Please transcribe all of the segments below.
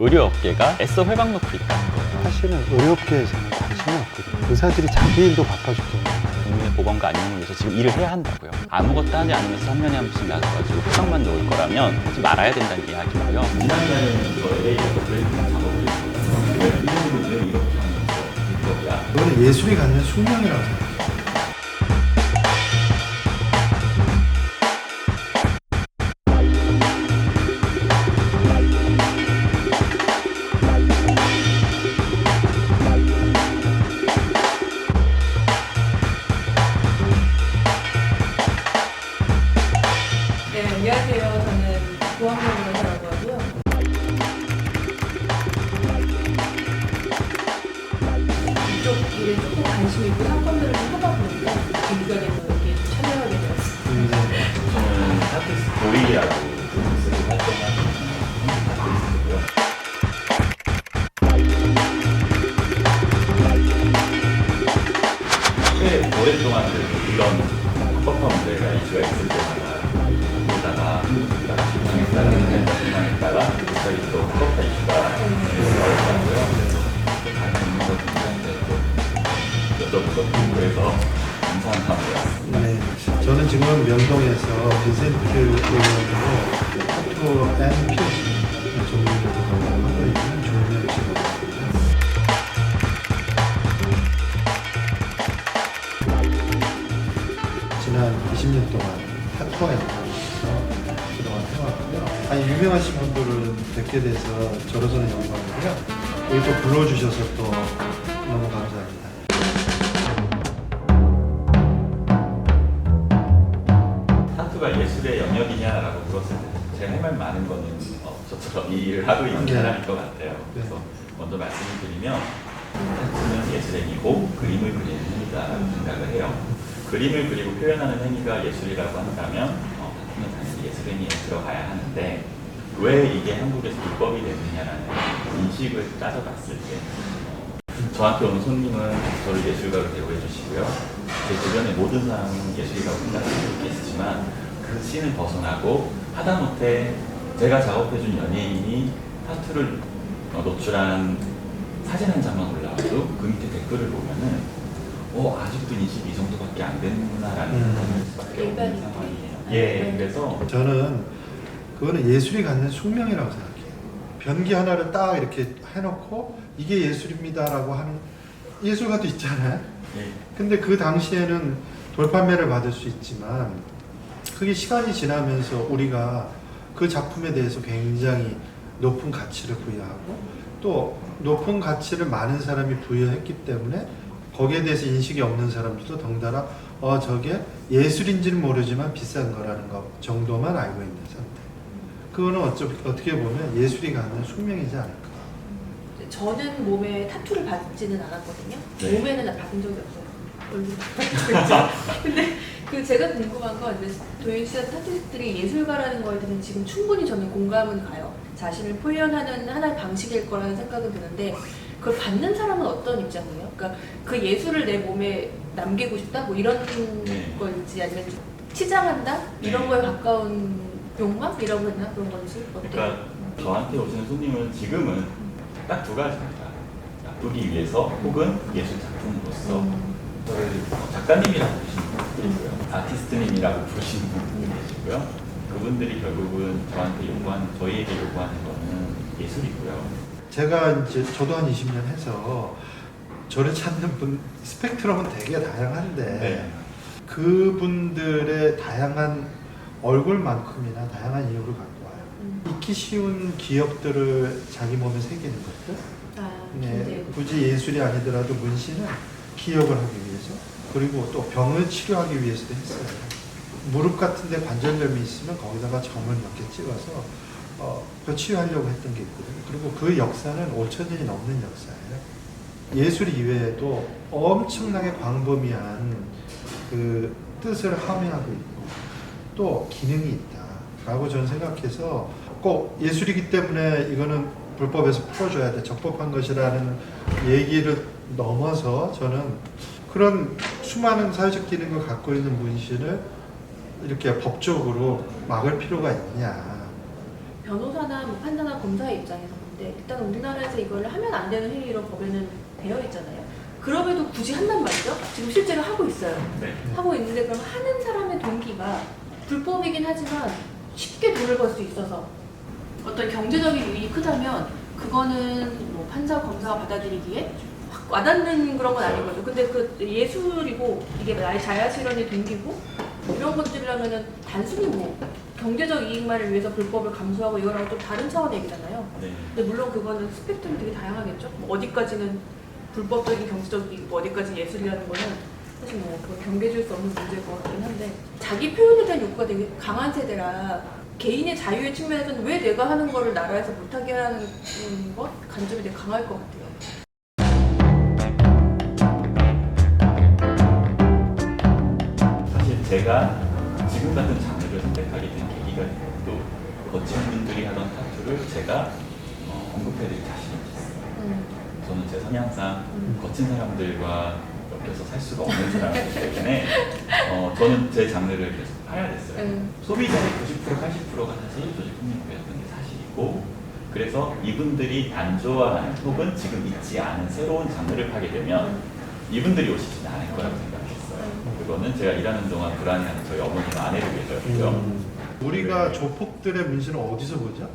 의료업계가 애써 회방 놓고 있다는 거예요. 사실은 의료업계에서는 관심이 없거든요. 의사들이 자기 일도 바빠 죽겠는데 국민의 보건과 안녕을 위해서 지금 일을 해야 한다고요. 아무것도 하지 않으면서 3년에 한 번씩 나가가지고 표정만 놓을 거라면 하지 말아야 된다는 이야기고요. 불법이야? 그거는 예술이 갖는 숙명이라고 생각해요. 이슈가 있을 한국이다가 실망했다가 한국이다가 실망했다가 갑자기 또 여쭤보고 그래서 감사한 마음이었습니다. 네, 저는 지금 명동에서 빈센트 의원으로 타투 앤 피어싱 유명하신 분들은 뵙게 돼서 저로서는 영광이고요. 여기 또 불러주셔서 또 너무 감사합니다. 타투가 예술의 영역이냐라고 물었을 때 제가 할 말 많은 거는 어, 저처럼 이 일을 하고 있는 네. 사람인 것 같아요. 그래서 먼저 말씀을 드리면 타투는 예술의 행위고 그림을 그리는 행위다라고 생각을 해요. 그림을 그리고 표현하는 행위가 예술이라고 한다면 어, 타투는 당연히 예술 행위에 들어가야 하는데 왜 이게 한국에서 불법이 됐느냐라는 인식을 따져봤을 때 어, 저한테 오는 손님은 저를 예술가로 대우해 주시고요. 제 주변의 모든 사람은 예술가로 생각할 수 있겠지만 그 씬을 벗어나고 하다못해 제가 작업해준 연예인이 타투를 어, 노출한 사진 한 장만 올라와도 그 밑에 댓글을 보면은 어 아직도 인식이 이 정도밖에 안 되는구나라는 음. 생각을 할 수밖에 없는. 상황이에요. 예, 그래서 저는 그거는 예술이 갖는 숙명이라고 생각해요. 변기 하나를 딱 이렇게 해놓고 이게 예술입니다라고 하는 예술가도 있잖아요. 예, 근데 그 당시에는 돌판매를 받을 수 있지만 그게 시간이 지나면서 우리가 그 작품에 대해서 굉장히 높은 가치를 부여하고 또 높은 가치를 많은 사람이 부여했기 때문에 거기에 대해서 인식이 없는 사람들도 덩달아 어 저게 예술인지는 모르지만 비싼 거라는 것 정도만 알고 있는 상태. 그거는 어쩌, 어떻게 보면 예술이 갖는 숙명이지 않을까. 저는 몸에 타투를 받지는 않았거든요. 네. 몸에는 받은 적이 없어요. 얼굴. 근데 그 제가 궁금한 건 이제 도현 씨와 타투들이 예술가라는 거에 대해서 지금 충분히 저는 공감은 가요. 자신을 표현하는 하나의 방식일 거라는 생각은 드는데 그걸 받는 사람은 어떤 입장이에요? 그러니까 그 예술을 내 몸에 남기고 싶다 뭐 이런 네. 건지 아니면 좀 치장한다 이런 네. 거에 가까운 욕망이라고 했나 그런 건지 어때요? 그러니까 저한테 오시는 손님은 지금은 딱 두 가지입니다. 나쁘기 위해서 혹은 예술 작품으로서 음. 저를 작가님이라고 부르시는 분들이고요. 아티스트님이라고 부르시는 분들이 계시고요. 그분들이 결국은 저한테 요구하는, 저희에게 요구하는 거는 예술이고요. 제가 이제 저도 한 20년 해서 저를 찾는 분 스펙트럼은 되게 다양한데 네. 그분들의 다양한 얼굴만큼이나 다양한 이유를 갖고 와요. 음. 잊기 쉬운 기억들을 자기 몸에 새기는 것들. 아, 네, 굉장히 굳이 예술이 아니더라도 문신은 기억을 하기 위해서 그리고 또 병을 치료하기 위해서도 했어요. 무릎 같은데 관절염이 있으면 거기다가 점을 몇 개 찍어서 어, 그 치유하려고 했던 게 있거든요. 그리고 그 역사는 5천 년이 넘는 역사예요. 예술 이외에도 엄청나게 광범위한 그 뜻을 함의하고 있고 또 기능이 있다라고 저는 생각해서 꼭 예술이기 때문에 이거는 불법에서 풀어줘야 돼 적법한 것이라는 얘기를 넘어서 저는 그런 수많은 사회적 기능을 갖고 있는 문신을 이렇게 법적으로 막을 필요가 있냐 변호사나 뭐 판사나 검사의 입장에서 있는데 일단 우리나라에서 이걸 하면 안 되는 행위로 법에는 되어 있잖아요. 그럼에도 굳이 한단 말이죠. 지금 실제로 하고 있어요. 네. 하고 있는데 그럼 하는 사람의 동기가 불법이긴 하지만 쉽게 돈을 벌 수 있어서 어떤 경제적인 유익이 크다면 그거는 뭐 판사 검사가 받아들이기에 확 와닿는 그런 건 아닌 거죠. 근데 그 예술이고 이게 나의 자아 실현의 동기고 이런 것들이라면은 단순히 뭐 경제적 이익만을 위해서 불법을 감수하고 이거랑 좀 다른 차원의 얘기잖아요. 네. 근데 물론 그거는 스펙트럼이 되게 다양하겠죠. 뭐 어디까지는 불법적인 경제적 이익이고 어디까지 예술이라는 거는 사실 뭐 그거 경계질 수 없는 문제일 것 같긴 한데 자기 표현에 대한 욕구가 되게 강한 세대라 개인의 자유의 측면에서는 왜 내가 하는 거를 나라에서 못하게 하는 것 간접이 되게 강할 것 같아요. 사실 제가 지금 같은 장르를 선택하게 된 계기가 또 거친 분들이 하던 타투를 제가 어, 언급해드릴 자신이 있어요. 음. 저는 제 성향상 음. 거친 사람들과 엮여서 살 수가 없는 사람이기 때문에 어, 저는 제 장르를 계속 파야 됐어요. 음. 소비자의 90% 80%가 사실 조직폭력배였던 게 사실이고 그래서 이분들이 안 좋아하는 혹은 지금 있지 않은 새로운 장르를 하게 되면 이분들이 오시지는 않을 거라고 생각했어요. 그거는 제가 일하는 동안 불안해하는 저희 어머니와 아내를 위해서였고요. 음. 우리가 조폭들의 문신을 어디서 보죠?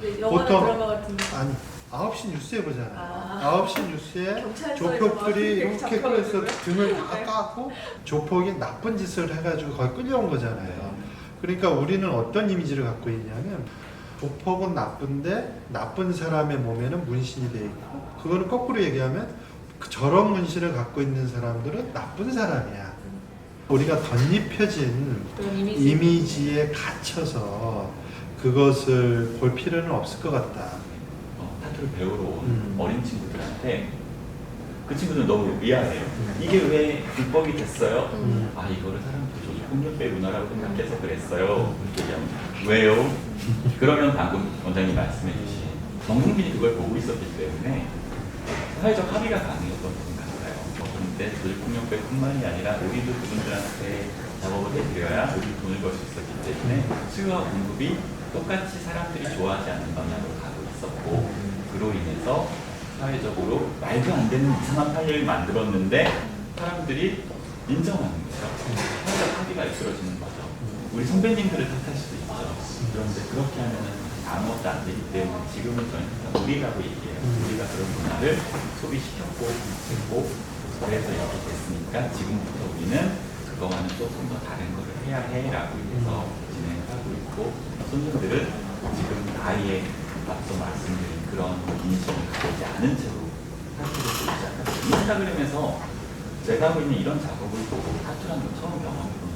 근데 영화나 보통- 드라마 같은 거. 아니 9시 뉴스에 보잖아요. 아. 9시 뉴스에 경찰서에서 조폭들이 막 이렇게 잡혀가지고. 끌어서 등을 다 네. 까고 조폭이 나쁜 짓을 해가지고 거기 끌려온 거잖아요. 그러니까 우리는 어떤 이미지를 갖고 있냐면 조폭은 나쁜데 나쁜 사람의 몸에는 문신이 돼 있고 그거는 거꾸로 얘기하면 그 저런 문신을 갖고 있는 사람들은 나쁜 사람이야. 우리가 덧입혀진 그런 이미지. 이미지에 갇혀서 그것을 볼 필요는 없을 것 같다. 어, 타투를 배우러 온 음. 어린 친구들한테 그 친구들은 너무 미안해요. 이게 왜 불법이 됐어요? 음. 아 이거를 사람들이 조직 폭력배 문화라고 생각해서 그랬어요. 그렇게 얘기하면 왜요? 그러면 방금 원장님 말씀해 주신 전 국민이 그걸 보고 있었기 때문에 사회적 합의가 가능했던 것 같아요. 그런데 조직 폭력 배뿐만이 아니라 우리도 그분들한테 작업을 해드려야 우리 돈을 벌 수 있었기 때문에 수요와 공급이 똑같이 사람들이 좋아하지 않는 방향으로 가고 있었고 그로 인해서 사회적으로 말도 안 되는 이상한 판례를 만들었는데 사람들이 인정하는 거죠. 사회적 합의가 이끌어지는 거죠. 우리 선배님들을 탓할 수도 있죠. 그런데 그렇게 하면은 아무것도 안 되기 때문에 지금은 저희는 다 우리라고 얘기해요. 우리가 그런 문화를 소비시켰고 했고 그래서 이렇게 됐으니까 지금부터 우리는 그거와는 조금 더 다른 거를 해야 해라고 해서 진행을 하고 있고 손님들은 지금 아예 앞서 말씀드린 그런 인식을 가지지 않은 채로 타투를 보기 시작했어요. 인스타그램에서 제가 하고 있는 이런 작업을 보고 타투라는 걸 처음 경험해보는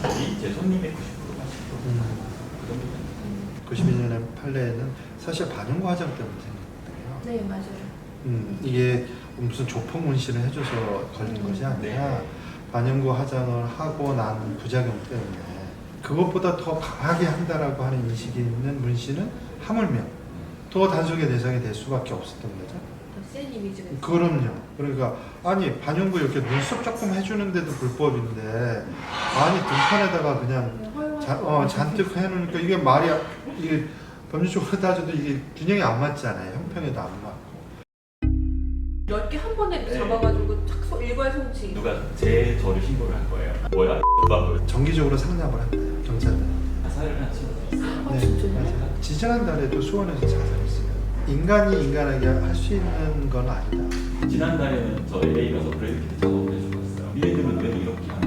분들이 제 손님의 90%가 10%그 정도 됩니다. 92년의 판례는 사실 반영구 화장 때문에 생겼대요. 네 맞아요. 음, 이게 무슨 조폭 문신을 해줘서 걸린 것이 아니라 네. 반영구 화장을 하고 난 부작용 때문에 그것보다 더 강하게 한다라고 하는 인식이 있는 문신은 하물며 더 단속의 대상이 될 수밖에 없었던 거죠. 더센 이미지가 있어요. 그럼요. 그러니까 아니 반영구 이렇게 눈썹 조금 해주는데도 불법인데 아니 등판에다가 그냥 자, 거. 어, 잔뜩 해놓으니까 이게 말이 이게 법률적으로 따져도 이게 균형이 안 맞잖아요. 형평에도 안 맞고. 몇개 한 번에 이렇게 네. 잡아가지고 착 소- 일괄 송치. 누가 제 저를 신고를 한 거예요. 뭐야? 오빠 뭐 정기적으로 상납을 한대요. 지지난달에도 수원에서 자살했어요. 인간이 인간에게 할 수 있는 건 아니다. 지난달에는 저 LA 가서 브래드 피트 작업을 해주고 왔어요. 미래님은 왜 이렇게 하냐?